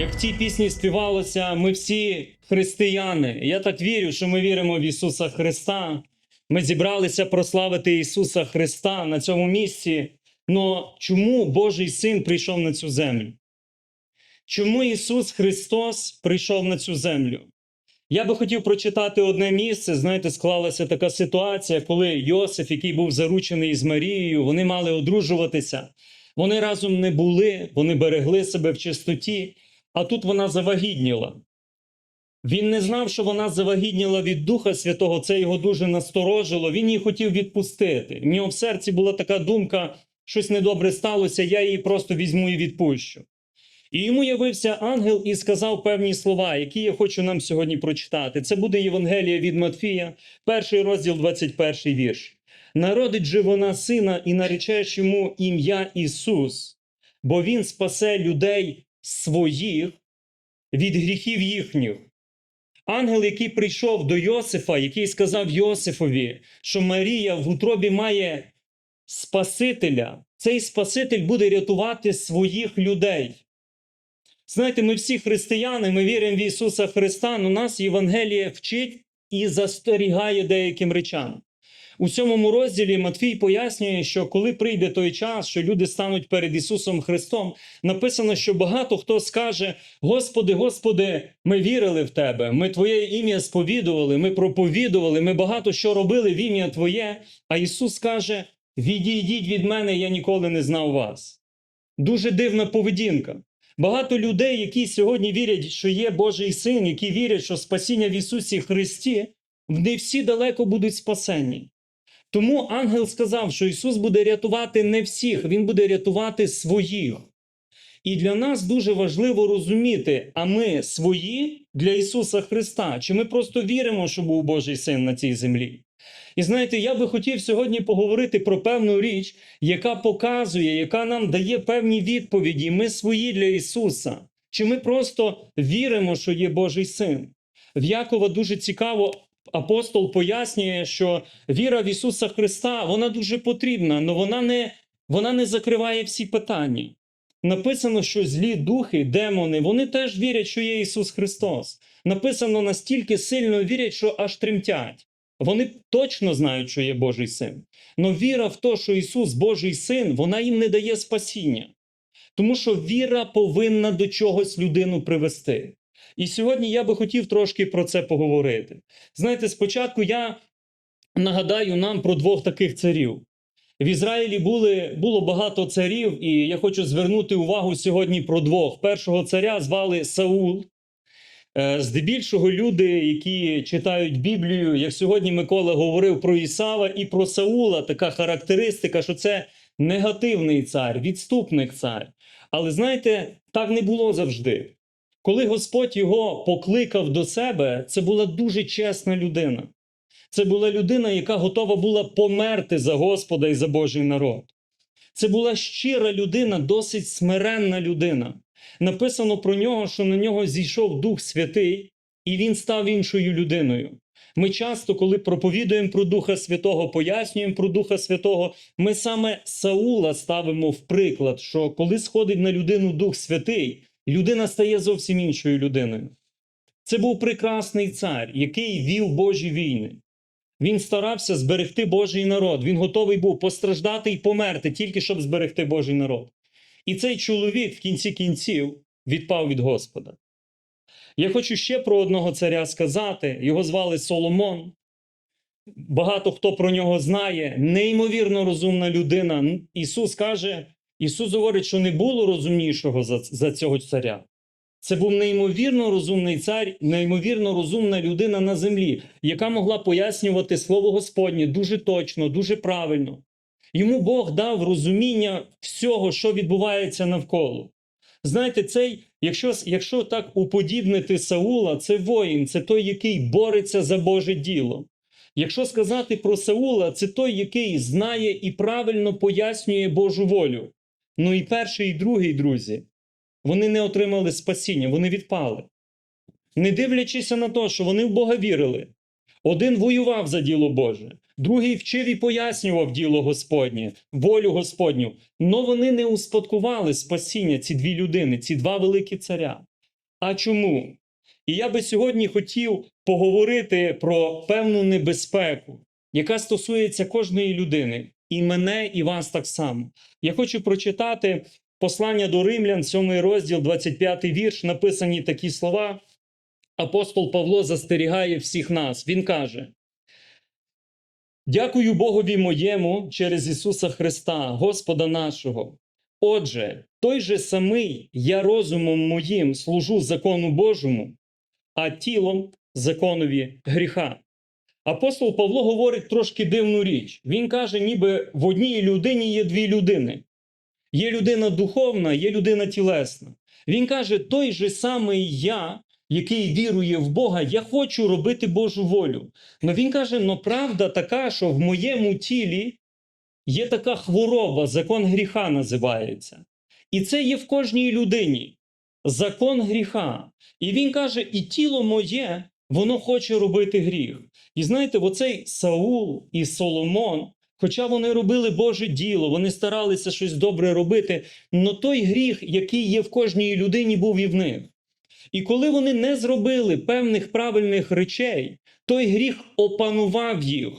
Як в цій пісні співалося, ми всі християни. Я так вірю, що ми віримо в Ісуса Христа. Ми зібралися прославити Ісуса Христа на цьому місці. Но чому Божий Син прийшов на цю землю? Чому Ісус Христос прийшов на цю землю? Я би хотів прочитати одне місце. Знаєте, склалася така ситуація, коли Йосиф, який був заручений з Марією, вони мали одружуватися. Вони разом не були, вони берегли себе в чистоті, а тут вона завагітніла. Він не знав, що вона завагітніла від Духа Святого, це його дуже насторожило. Він її хотів відпустити. В нього в серці була така думка, щось недобре сталося, я її просто візьму і відпущу. І йому явився ангел і сказав певні слова, які я хочу нам сьогодні прочитати. Це буде Євангелія від Матфія, перший розділ, 21 вірш. Народить же вона сина і наречеш йому ім'я Ісус, бо Він спасе людей своїх від гріхів їхніх. Ангел, який прийшов до Йосифа, який сказав Йосифові, що Марія в утробі має Спасителя, цей Спаситель буде рятувати своїх людей. Знаєте, ми всі християни, ми віримо в Ісуса Христа, але нас Євангеліє вчить і застерігає деяким речам. У сьомому розділі Матфій пояснює, що коли прийде той час, що люди стануть перед Ісусом Христом, написано, що багато хто скаже: Господи, Господи, ми вірили в Тебе, ми Твоє ім'я сповідували, ми проповідували, ми багато що робили в ім'я Твоє. А Ісус каже: Відійдіть від мене, я ніколи не знав вас. Дуже дивна поведінка. Багато людей, які сьогодні вірять, що є Божий син, які вірять, що спасіння в Ісусі Христі, не всі далеко будуть спасені. Тому ангел сказав, що Ісус буде рятувати не всіх, Він буде рятувати своїх. І для нас дуже важливо розуміти, а ми свої для Ісуса Христа, чи ми просто віримо, що був Божий син на цій землі. І знаєте, я би хотів сьогодні поговорити про певну річ, яка показує, яка нам дає певні відповіді. Ми свої для Ісуса. Чи ми просто віримо, що є Божий син? В Якова дуже цікаво. Апостол пояснює, що віра в Ісуса Христа вона дуже потрібна, але вона не, вона не закриває всі питання. Написано, що злі духи, демони, вони теж вірять, що є Ісус Христос. Написано настільки сильно вірять, що аж тремтять. Вони точно знають, що є Божий син. Но віра в те, що Ісус Божий син, вона їм не дає спасіння. Тому що віра повинна до чогось людину привести. І сьогодні я би хотів трошки про це поговорити. Знаєте, спочатку я нагадаю нам про двох таких царів. В Ізраїлі були, було багато царів, і я хочу звернути увагу сьогодні про двох. Першого царя звали Саул. Е, Здебільшого люди, які читають Біблію, як сьогодні Микола говорив про Ісава і про Саула, така характеристика, що це негативний цар, відступник цар. Але знаєте, так не було завжди. Коли Господь його покликав до себе, це була дуже чесна людина. Це була людина, яка готова була померти за Господа і за Божий народ. Це була щира людина, досить смиренна людина. Написано про нього, що на нього зійшов Дух Святий, і він став іншою людиною. Ми часто, коли проповідуємо про Духа Святого, пояснюємо про Духа Святого, ми саме Саула ставимо в приклад, що коли сходить на людину Дух Святий, людина стає зовсім іншою людиною. Це був прекрасний цар, який вів Божі війни. Він старався зберегти Божий народ. Він готовий був постраждати і померти, тільки щоб зберегти Божий народ. І цей чоловік в кінці кінців відпав від Господа. Я хочу ще про одного царя сказати. Його звали Соломон. Багато хто про нього знає. Неймовірно розумна людина. Ісус каже, Ісус говорить, що не було розумнішого за, за цього царя. Це був неймовірно розумний цар, неймовірно розумна людина на землі, яка могла пояснювати Слово Господнє дуже точно, дуже правильно. Йому Бог дав розуміння всього, що відбувається навколо. Знаєте, цей, якщо, якщо так уподібнити Саула, це воїн, це той, який бореться за Боже діло. Якщо сказати про Саула, це той, який знає і правильно пояснює Божу волю. Ну і перший, і другий, друзі, вони не отримали спасіння, вони відпали. Не дивлячись на те, що вони в Бога вірили. Один воював за діло Боже, другий вчив і пояснював діло Господнє, волю Господню. Но вони не успадкували спасіння, ці дві людини, ці два великі царя. А чому? І я би сьогодні хотів поговорити про певну небезпеку, яка стосується кожної людини, і мене, і вас так само. Я хочу прочитати послання до римлян, 7 розділ, 25 вірш, написані такі слова. Апостол Павло застерігає всіх нас. Він каже: Дякую Богові моєму через Ісуса Христа, Господа нашого. Отже, той же самий я розумом моїм служу закону Божому, а тілом законові гріха. Апостол Павло говорить трошки дивну річ. Він каже, ніби в одній людині є дві людини. Є людина духовна, є людина тілесна. Він каже: той же самий я, який вірує в Бога, я хочу робити Божу волю. Но він каже: но правда така, що в моєму тілі є така хвороба, закон гріха називається. І це є в кожній людині. Закон гріха. І він каже: і тіло моє, воно хоче робити гріх. І знаєте, оцей Саул і Соломон, хоча вони робили Боже діло, вони старалися щось добре робити, но той гріх, який є в кожній людині, був і в них. І коли вони не зробили певних правильних речей, той гріх опанував їх,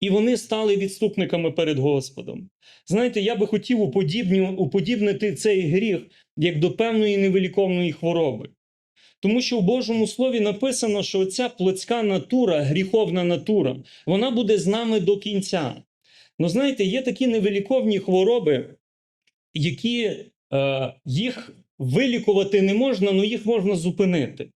і вони стали відступниками перед Господом. Знаєте, я би хотів уподібнити цей гріх як до певної невиліковної хвороби. Тому що в Божому Слові написано, що ця плотська натура, гріховна натура, вона буде з нами до кінця. Ну, знаєте, є такі невиліковні хвороби, які е, їх вилікувати не можна, але їх можна зупинити.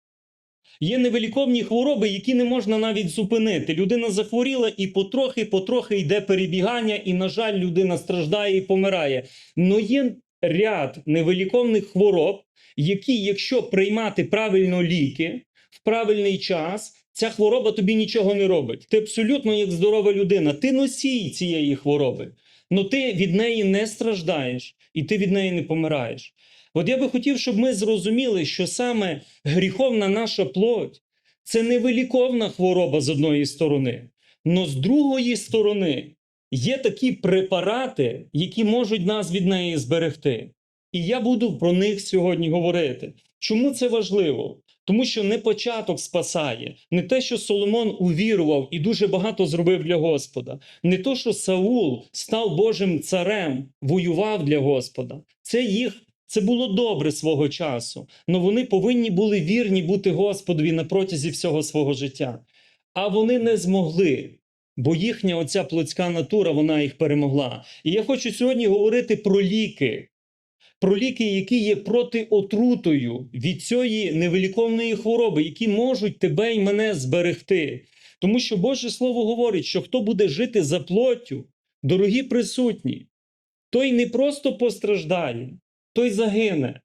Є невиліковні хвороби, які не можна навіть зупинити. Людина захворіла і потрохи-потрохи йде перебігання, і, на жаль, людина страждає і помирає. Но є ряд невиліковних хвороб, які, якщо приймати правильно ліки в правильний час, ця хвороба тобі нічого не робить. Ти абсолютно як здорова людина. Ти носій цієї хвороби. але ти від неї не страждаєш і ти від неї не помираєш. От я би хотів, щоб ми зрозуміли, що саме гріховна наша плоть це невиліковна хвороба з одної сторони, але з другої сторони є такі препарати, які можуть нас від неї зберегти. І я буду про них сьогодні говорити. Чому це важливо? Тому що не початок спасає, не те, що Соломон увірував і дуже багато зробив для Господа, не то, що Саул став Божим царем, воював для Господа. Це їх. Це було добре свого часу, але вони повинні були вірні бути Господові на протязі всього свого життя. А вони не змогли, бо їхня оця плотська натура вона їх перемогла. І я хочу сьогодні говорити про ліки, про ліки, які є протиотрутою від цієї невиліковної хвороби, які можуть тебе і мене зберегти. Тому що Боже Слово говорить, що хто буде жити за плоттю, дорогі присутні, той не просто постраждає, той загине.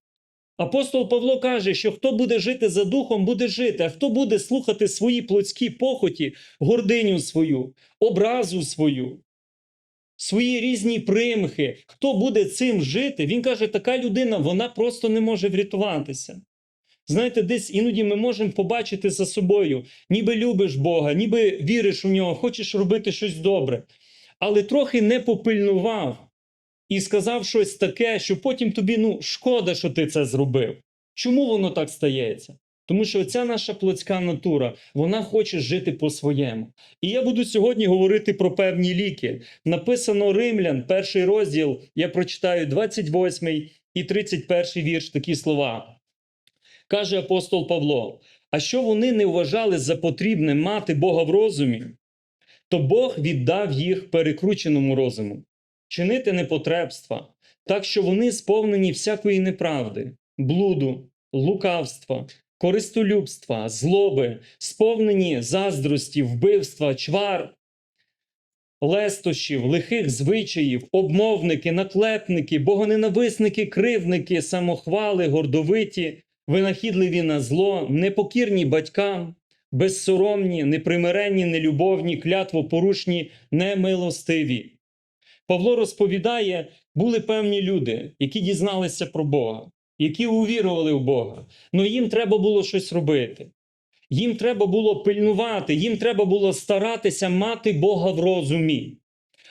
Апостол Павло каже, що хто буде жити за духом, буде жити, а хто буде слухати свої плотські похоті, гординю свою, образу свою, свої різні примхи, хто буде цим жити, він каже, така людина вона просто не може врятуватися. Знаєте, десь іноді ми можемо побачити за собою, ніби любиш Бога, ніби віриш у нього, хочеш робити щось добре, але трохи не попильнував і сказав щось таке, що потім тобі ну, шкода, що ти це зробив. Чому воно так стається? Тому що ця наша плотська натура, вона хоче жити по-своєму. І я буду сьогодні говорити про певні ліки. Написано Римлян, перший розділ, я прочитаю 28 і 31 вірш, такі слова. Каже апостол Павло: а що вони не вважали за потрібне мати Бога в розумі, то Бог віддав їх перекрученому розуму, чинити непотребства, так що вони сповнені всякої неправди, блуду, лукавства, користолюбства, злоби, сповнені заздрості, вбивства, чвар, лестощів, лихих звичаїв, обмовники, наклепники, богоненависники, кривники, самохвали, гордовиті, винахідливі на зло, непокірні батькам, безсоромні, непримиренні, нелюбовні, клятвопорушні, немилостиві. Павло розповідає, були певні люди, які дізналися про Бога, які увірували в Бога. але їм треба було щось робити. Їм треба було пильнувати, їм треба було старатися мати Бога в розумі.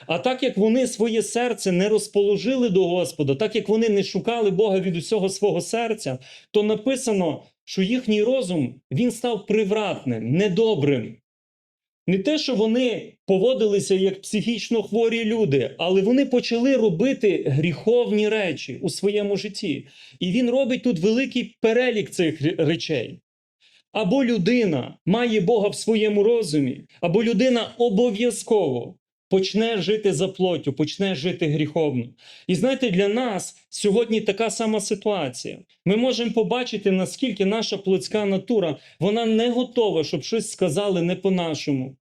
А так як вони своє серце не розположили до Господа, так як вони не шукали Бога від усього свого серця, то написано, що їхній розум він став привратним, недобрим. Не те, що вони поводилися як психічно хворі люди, але вони почали робити гріховні речі у своєму житті. І він робить тут великий перелік цих речей. Або людина має Бога в своєму розумі, або людина обов'язково почне жити за плоттю, почне жити гріховно. І знаєте, для нас сьогодні така сама ситуація. Ми можемо побачити, наскільки наша плотська натура вона не готова, щоб щось сказали не по-нашому,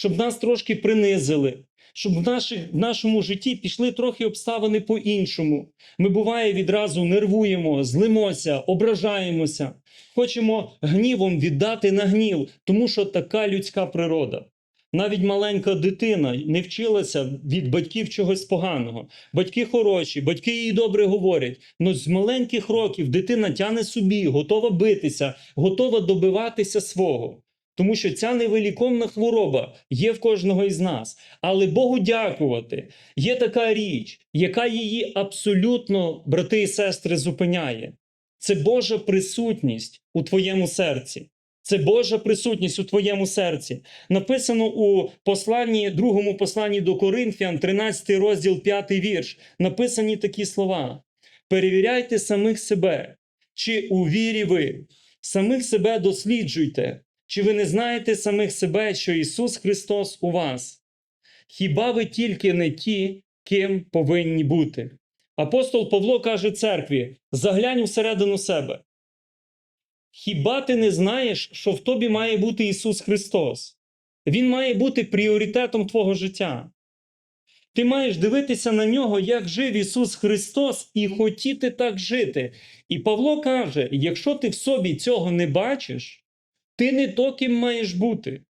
щоб нас трошки принизили, щоб в, наших, в нашому житті пішли трохи обставини по-іншому. Ми буває відразу нервуємо, злимося, ображаємося, хочемо гнівом віддати на гнів, тому що така людська природа. Навіть маленька дитина не вчилася від батьків чогось поганого. Батьки хороші, батьки їй добре говорять. Но з маленьких років дитина тяне собі, готова битися, готова добиватися свого. Тому що ця невиліковна хвороба є в кожного із нас. Але Богу дякувати, є така річ, яка її абсолютно, брати і сестри, зупиняє. Це Божа присутність у твоєму серці. Це Божа присутність у твоєму серці. Написано у посланні, другому посланні до Коринфян, 13 розділ, 5 вірш. Написані такі слова: Перевіряйте самих себе, чи у вірі ви, самих себе досліджуйте, чи ви не знаєте самих себе, що Ісус Христос у вас? Хіба ви тільки не ті, ким повинні бути? Апостол Павло каже церкві: заглянь всередину себе. Хіба ти не знаєш, що в тобі має бути Ісус Христос? Він має бути пріоритетом твого життя. Ти маєш дивитися на нього, як жив Ісус Христос, і хотіти так жити. І Павло каже: якщо ти в собі цього не бачиш, ти не то, ким маєш бути.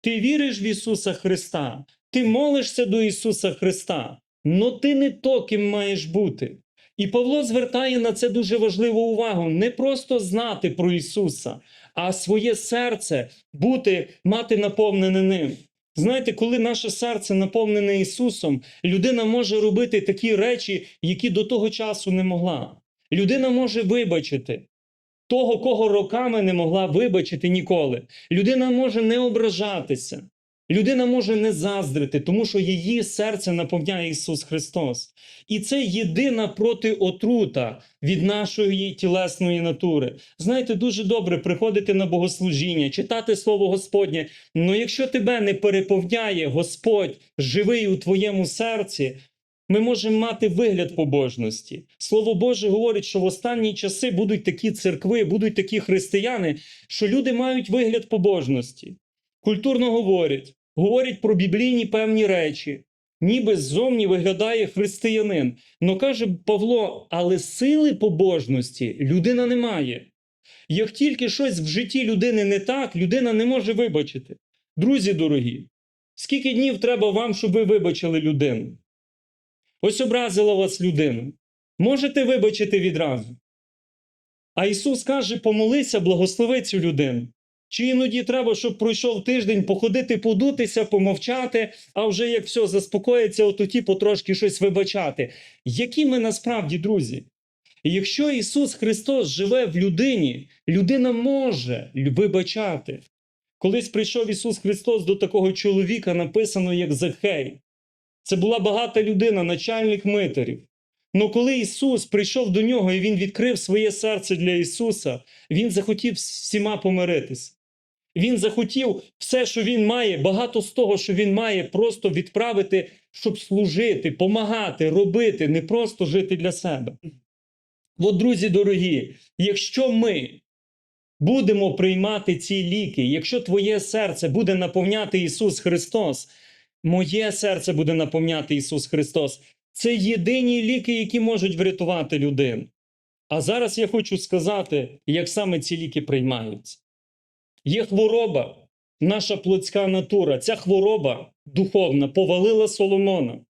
Ти віриш в Ісуса Христа, ти молишся до Ісуса Христа, но ти не то, ким маєш бути. І Павло звертає на це дуже важливу увагу: не просто знати про Ісуса, а своє серце бути, мати наповнене ним. Знаєте, коли наше серце наповнене Ісусом, людина може робити такі речі, які до того часу не могла. Людина може вибачити того, кого роками не могла вибачити ніколи. Людина може не ображатися. Людина може не заздрити, тому що її серце наповняє Ісус Христос. І це єдина протиотрута від нашої тілесної натури. Знаєте, дуже добре приходити на богослужіння, читати Слово Господнє. Але якщо тебе не переповняє Господь живий у твоєму серці, ми можемо мати вигляд побожності. Слово Боже говорить, що в останні часи будуть такі церкви, будуть такі християни, що люди мають вигляд побожності. Культурно говорять, говорять про біблійні певні речі, ніби ззовні виглядає християнин. Но каже Павло, але сили побожності людина не має. Як тільки щось в житті людини не так, людина не може вибачити. Друзі дорогі, скільки днів треба вам, щоб ви вибачили людину? Ось образила вас людина. Можете вибачити відразу. А Ісус каже: помолися, благослови цю людину. Чи іноді треба, щоб пройшов тиждень походити, подутися, помовчати, а вже як все заспокоїться, от тоді потрошки щось вибачати. Які ми насправді, друзі? Якщо Ісус Христос живе в людині, людина може вибачати. Колись прийшов Ісус Христос до такого чоловіка, написано як Захей. Це була багата людина, начальник митарів. Но коли Ісус прийшов до нього і Він відкрив своє серце для Ісуса, Він захотів всіма помиритися. Він захотів все, що він має, багато з того, що він має, просто відправити, щоб служити, помагати, робити, не просто жити для себе. От, друзі дорогі, якщо ми будемо приймати ці ліки, якщо твоє серце буде наповняти Ісус Христос, моє серце буде наповняти Ісус Христос. Це єдині ліки, які можуть врятувати людину. А зараз я хочу сказати, як саме ці ліки приймаються. Є хвороба, наша плотська натура. Ця хвороба духовна повалила Соломона.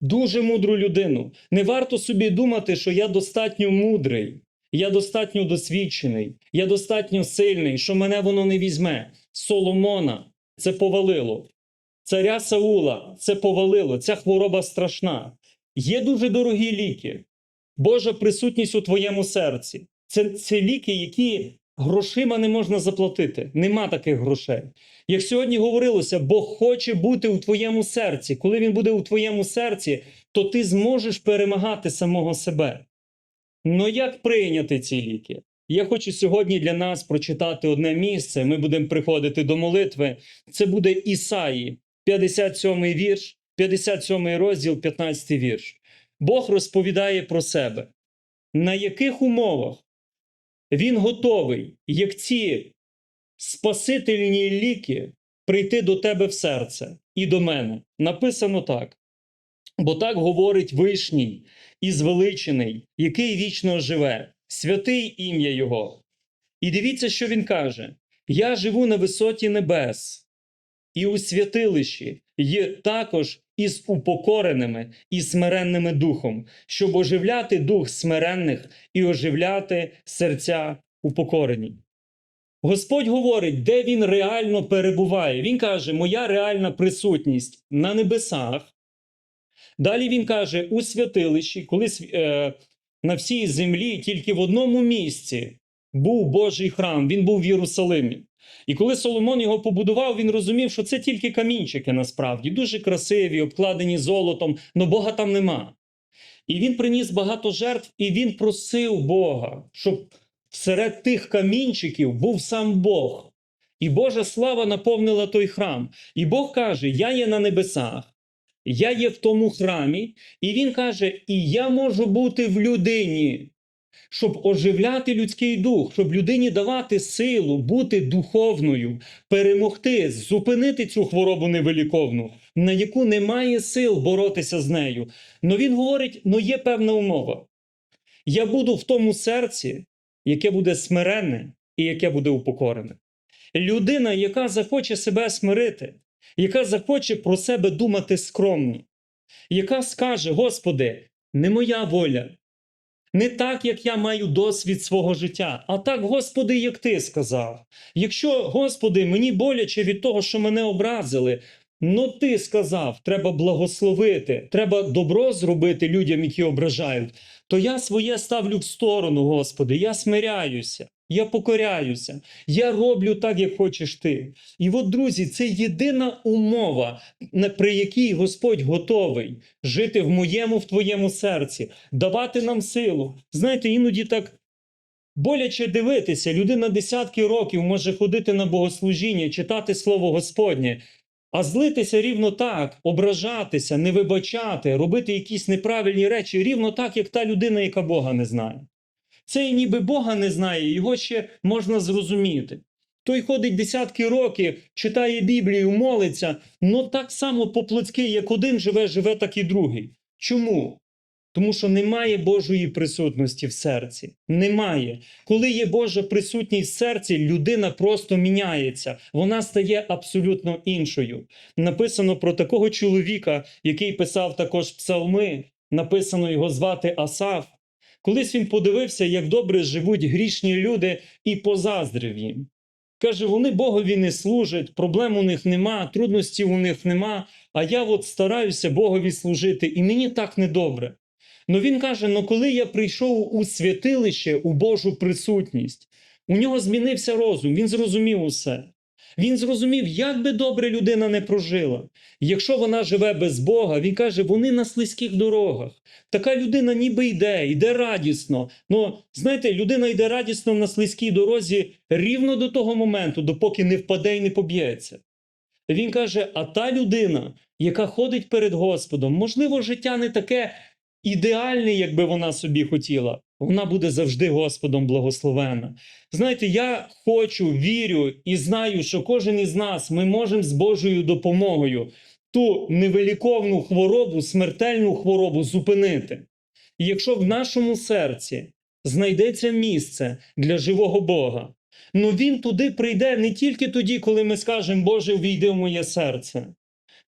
Дуже мудру людину. Не варто собі думати, що я достатньо мудрий, я достатньо досвідчений, я достатньо сильний, що мене воно не візьме. Соломона це повалило. Царя Саула це повалило. Ця хвороба страшна. Є дуже дорогі ліки. Божа присутність у твоєму серці. Це, це ліки, які грошима не можна заплатити. Нема таких грошей. Як сьогодні говорилося, Бог хоче бути у твоєму серці. Коли він буде у твоєму серці, то ти зможеш перемагати самого себе. Ну як прийняти ці ліки? Я хочу сьогодні для нас прочитати одне місце. Ми будемо приходити до молитви. Це буде Ісаї, 57 вірш, 57 розділ, 15 вірш. Бог розповідає про себе. На яких умовах він готовий, як ці спасительні ліки, прийти до тебе в серце і до мене. Написано так. Бо так говорить вишній і звеличений, який вічно живе, святий ім'я Його. І дивіться, що він каже: Я живу на висоті небес, і у святилищі є також із упокореними і смиренними духом, щоб оживляти дух смиренних і оживляти серця упокорені. Господь говорить, де він реально перебуває. Він каже: Моя реальна присутність на небесах. Далі він каже: у святилищі, коли е, на всій землі тільки в одному місці був Божий храм, він був в Єрусалимі. І коли Соломон його побудував, він розумів, що це тільки камінчики насправді, дуже красиві, обкладені золотом, але Бога там нема. І він приніс багато жертв, і він просив Бога, щоб серед тих камінчиків був сам Бог. І Божа слава наповнила той храм. І Бог каже: Я є на небесах. Я є в тому храмі, і він каже: І я можу бути в людині, щоб оживляти людський дух, щоб людині давати силу, бути духовною, перемогти, зупинити цю хворобу невиліковну, на яку немає сил боротися з нею. Но він говорить: ну є певна умова. Я буду в тому серці, яке буде смиренне і яке буде упокорене. Людина, яка захоче себе смирити, яка захоче про себе думати скромно, яка скаже: Господи, не моя воля, не так, як я маю досвід свого життя, а так, Господи, як Ти сказав. Якщо, Господи, мені боляче від того, що мене образили, ну Ти сказав, треба благословити, треба добро зробити людям, які ображають, то я своє ставлю в сторону, Господи, я смиряюся. Я покоряюся, я роблю так, як хочеш ти. І от, друзі, це єдина умова, при якій Господь готовий жити в моєму, в твоєму серці, давати нам силу. Знаєте, іноді так боляче дивитися. Людина десятки років може ходити на богослужіння, читати Слово Господнє, а злитися рівно так, ображатися, не вибачати, робити якісь неправильні речі, рівно так, як та людина, яка Бога не знає. Цей ніби Бога не знає, його ще можна зрозуміти. Той ходить десятки років, читає Біблію, молиться, но так само по-плотськи, як один живе, живе, так і другий. Чому? Тому що немає Божої присутності в серці. Немає. Коли є Божа присутність в серці, людина просто міняється. Вона стає абсолютно іншою. Написано про такого чоловіка, який писав також псалми. Написано його звати Асаф. Колись він подивився, як добре живуть грішні люди, і позаздрив їм. Каже, вони Богові не служать, проблем у них нема, трудностей у них нема, а я от стараюся Богові служити, і мені так недобре. Но він каже: ну коли я прийшов у святилище, у Божу присутність, у нього змінився розум, він зрозумів усе. Він зрозумів, як би добре людина не прожила. Якщо вона живе без Бога, він каже, вони на слизьких дорогах. Така людина ніби йде, йде радісно. Ну, знаєте, людина йде радісно на слизькій дорозі рівно до того моменту, допоки не впаде і не поб'ється. Він каже: а та людина, яка ходить перед Господом, можливо, життя не таке ідеальне, як би вона собі хотіла. Вона буде завжди Господом благословена. Знаєте, я хочу, вірю і знаю, що кожен із нас ми можемо з Божою допомогою ту невеликовну хворобу, смертельну хворобу зупинити. І якщо в нашому серці знайдеться місце для живого Бога, ну він туди прийде не тільки тоді, коли ми скажемо, Боже, увійди в моє серце.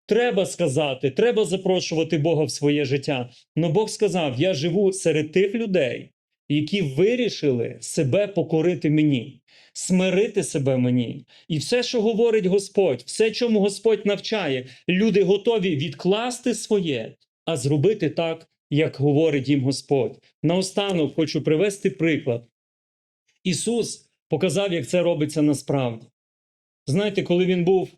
Треба сказати, треба запрошувати Бога в своє життя. Но Бог сказав: Я живу серед тих людей, які вирішили себе покорити мені, смирити себе мені. І все, що говорить Господь, все, чому Господь навчає, люди готові відкласти своє, а зробити так, як говорить їм Господь. Наостанок хочу привести приклад. Ісус показав, як це робиться насправді. Знаєте, коли він був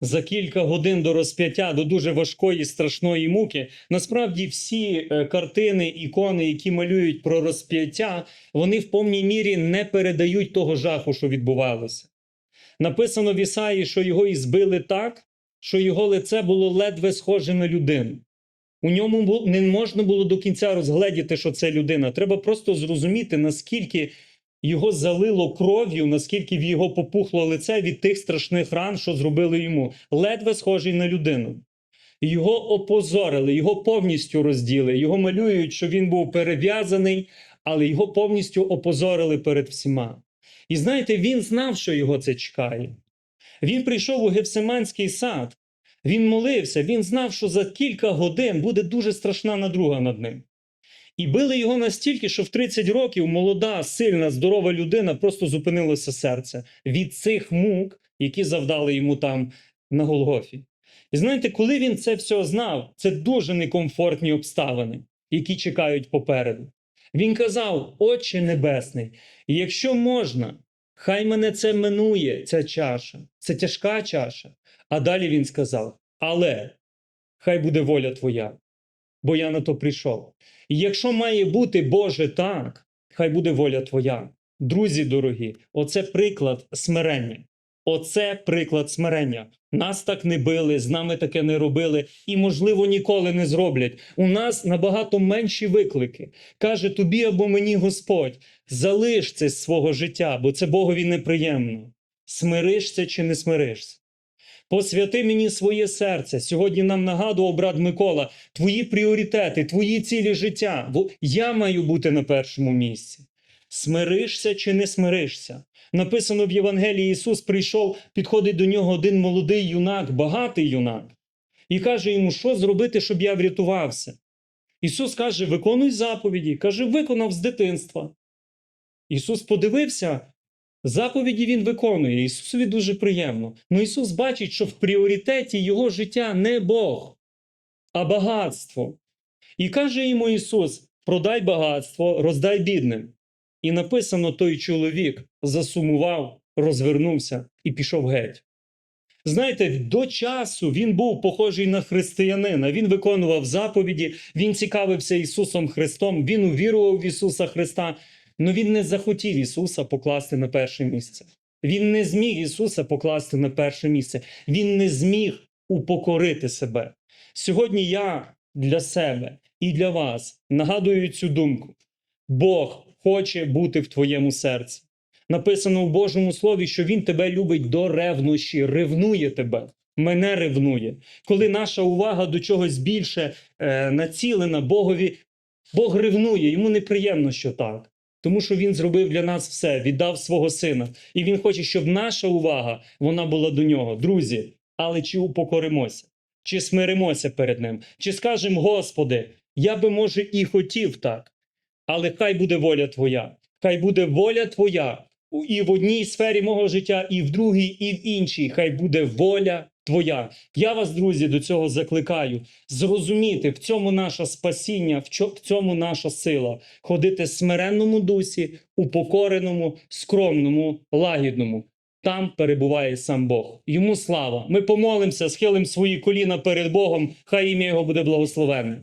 за кілька годин до розп'яття, до дуже важкої страшної муки, насправді всі е, картини, ікони, які малюють про розп'яття, вони в повній мірі не передають того жаху, що відбувалося. Написано в Ісаї, що його і збили так, що його лице було ледве схоже на людину. У ньому не можна було до кінця розгледіти, що це людина. Треба просто зрозуміти, наскільки його залило кров'ю, наскільки в його попухло лице від тих страшних ран, що зробили йому, ледве схожий на людину. Його опозорили, його повністю розділи. Його малюють, що він був перев'язаний, але його повністю опозорили перед всіма. І знаєте, він знав, що його це чекає. Він прийшов у Гефсиманський сад, він молився, він знав, що за кілька годин буде дуже страшна надруга над ним. І били його настільки, що в 30 років молода, сильна, здорова людина просто зупинилося серце від цих мук, які завдали йому там на Голгофі. І знаєте, коли він це все знав, це дуже некомфортні обставини, які чекають попереду. Він казав: Отче Небесний, якщо можна, хай мене це минує, ця чаша, це тяжка чаша. А далі він сказав: Але хай буде воля твоя, бо я на то прийшов. І якщо має бути Боже так, хай буде воля твоя. Друзі дорогі, оце приклад смирення. Оце приклад смирення. Нас так не били, з нами таке не робили і, можливо, ніколи не зроблять. У нас набагато менші виклики. Каже тобі або мені Господь, залиш це з свого життя, бо це Богові неприємно. Смиришся чи не смиришся? Посвяти мені своє серце. Сьогодні нам нагадував брат Микола, твої пріоритети, твої цілі життя. Я маю бути на першому місці. Смиришся чи не смиришся? Написано в Євангелії, Ісус прийшов, підходить до нього один молодий юнак, багатий юнак, і каже йому, що зробити, щоб я врятувався. Ісус каже: виконуй заповіді. Каже, виконав з дитинства. Ісус подивився, заповіді Він виконує. Ісусові дуже приємно. Ну Ісус бачить, що в пріоритеті Його життя не Бог, а багатство. І каже йому Ісус: продай багатство, роздай бідним. І написано, той чоловік засумував, розвернувся і пішов геть. Знаєте, до часу він був похожий на християнина. Він виконував заповіді, він цікавився Ісусом Христом, він увірував в Ісуса Христа, але він не захотів Ісуса покласти на перше місце. Він не зміг Ісуса покласти на перше місце. Він не зміг упокорити себе. Сьогодні я для себе і для вас нагадую цю думку. Бог хоче бути в твоєму серці. Написано у Божому Слові, що Він тебе любить до ревнощі, ревнує тебе. Мене ревнує. Коли наша увага до чогось більше е, націлена Богові, Бог ревнує, йому неприємно, що так. Тому що він зробив для нас все, віддав свого сина. І він хоче, щоб наша увага вона була до нього. Друзі, але чи упокоримося, чи смиримося перед ним, чи скажемо, Господи, я би, може, і хотів так, але хай буде воля Твоя. Хай буде воля Твоя і в одній сфері мого життя, і в другій, і в іншій. Хай буде воля Твоя. Я вас, друзі, до цього закликаю. Зрозуміти, в цьому наше спасіння, в цьому наша сила. Ходити в смиренному дусі, упокореному, скромному, лагідному. Там перебуває сам Бог. Йому слава. Ми помолимося, схилимо свої коліна перед Богом. Хай ім'я Його буде благословенне.